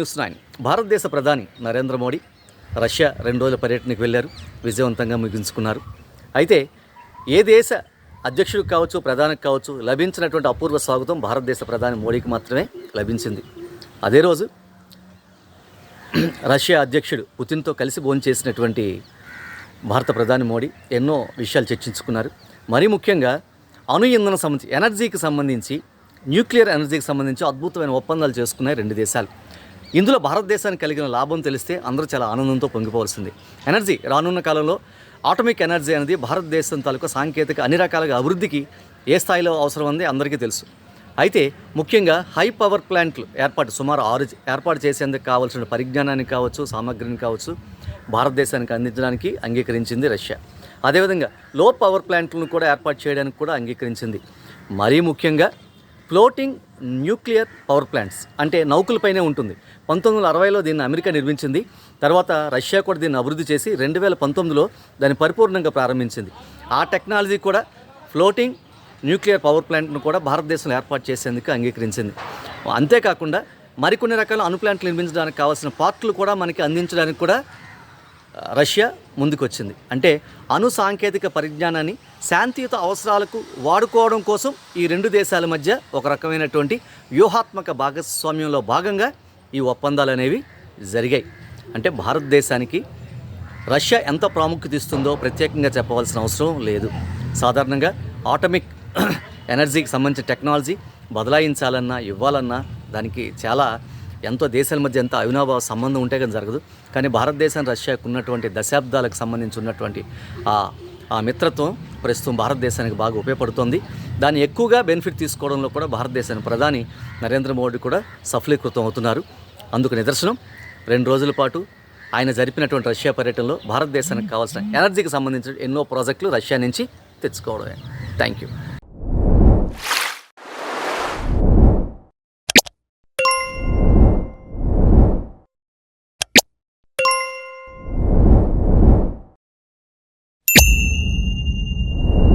News nine భారతదేశ ప్రధాని Narendra Modi Russia రెండు రోజుల పర్యటనకు వెళ్ళారు. విజయవంతంగా ముగించుకున్నారు. అయితే ఏ దేశ అధ్యక్షుడు కావచ్చు ప్రధానికి కావచ్చు లభించినటువంటి అపూర్వ స్వాగతం భారతదేశ ప్రధాని మోడీకి మాత్రమే లభించింది. అదే రోజు రష్యా అధ్యక్షుడు పుతిన్తో కలిసి భోంచేసినటువంటి భారత ప్రధాని మోడీ ఎన్నో విషయాలు చర్చించుకున్నారు. మరీ ముఖ్యంగా అణు ఇంధన సంబంధించి ఎనర్జీకి సంబంధించి న్యూక్లియర్ ఎనర్జీకి సంబంధించి అద్భుతమైన ఒప్పందాలు చేసుకున్నాయి రెండు దేశాలు. ఇందులో భారతదేశానికి కలిగిన లాభం తెలిస్తే అందరూ చాలా ఆనందంతో పొంగిపోవాల్సింది. ఎనర్జీ రానున్న కాలంలో ఆటోమిక్ ఎనర్జీ అనేది భారతదేశం తాలూకా సాంకేతిక అన్ని రకాలుగా అభివృద్ధికి ఏ స్థాయిలో అవసరం ఉంది అందరికీ తెలుసు. అయితే ముఖ్యంగా హై పవర్ ప్లాంట్లు ఏర్పాటు సుమారు ఆరు ఏర్పాటు చేసేందుకు కావాల్సిన పరిజ్ఞానాన్ని కావచ్చు సామగ్రిని కావచ్చు భారతదేశానికి అందించడానికి అంగీకరించింది రష్యా. అదేవిధంగా లో పవర్ ప్లాంట్లను కూడా ఏర్పాటు చేయడానికి కూడా అంగీకరించింది. మరీ ముఖ్యంగా ఫ్లోటింగ్ న్యూక్లియర్ పవర్ ప్లాంట్స్ అంటే నౌకలపైనే ఉంటుంది. పంతొమ్మిది వందల అరవైలో దీన్ని అమెరికా నిర్మించింది. తర్వాత రష్యా కూడా దీన్ని అభివృద్ధి చేసి రెండు వేల పంతొమ్మిదిలో దాన్ని పరిపూర్ణంగా ప్రారంభించింది. ఆ టెక్నాలజీ కూడా ఫ్లోటింగ్ న్యూక్లియర్ పవర్ ప్లాంట్ను కూడా భారతదేశంలో ఏర్పాటు చేసేందుకు అంగీకరించింది. అంతేకాకుండా మరికొన్ని రకాల అణు ప్లాంట్లు నిర్మించడానికి కావాల్సిన పార్ట్లు కూడా మనకి అందించడానికి కూడా రష్యా ముందుకొచ్చింది. అంటే అణు సాంకేతిక పరిజ్ఞానాన్ని శాంతియుత అవసరాలకు వాడుకోవడం కోసం ఈ రెండు దేశాల మధ్య ఒక రకమైనటువంటి వ్యూహాత్మక భాగస్వామ్యంలో భాగంగా ఈ ఒప్పందాలు అనేవి జరిగాయి. అంటే భారతదేశానికి రష్యా ఎంత ప్రాముఖ్యత ఇస్తుందో ప్రత్యేకంగా చెప్పవలసిన అవసరం లేదు. సాధారణంగా ఆటమిక్ ఎనర్జీకి సంబంధించిన టెక్నాలజీ బదలాయించాలన్నా ఇవ్వాలన్నా దానికి చాలా ఎంతో దేశాల మధ్య ఎంత అవినాభావ సంబంధం ఉంటే కానీ జరగదు. కానీ భారతదేశం రష్యాకు ఉన్నటువంటి దశాబ్దాలకు సంబంధించి ఉన్నటువంటి ఆ ఆ మిత్రత్వం ప్రస్తుతం భారతదేశానికి బాగా ఉపయోగపడుతోంది. దాన్ని ఎక్కువగా బెనిఫిట్ తీసుకోవడంలో కూడా భారతదేశానికి ప్రధాని నరేంద్ర మోడీ కూడా సఫలీకృతం అవుతున్నారు. అందుకు నిదర్శనం రెండు రోజుల పాటు ఆయన జరిపినటువంటి రష్యా పర్యటనలో భారతదేశానికి కావాల్సిన ఎనర్జీకి సంబంధించిన ఎన్నో ప్రాజెక్టులు రష్యా నుంచి తెచ్చుకోవడమే. Thank you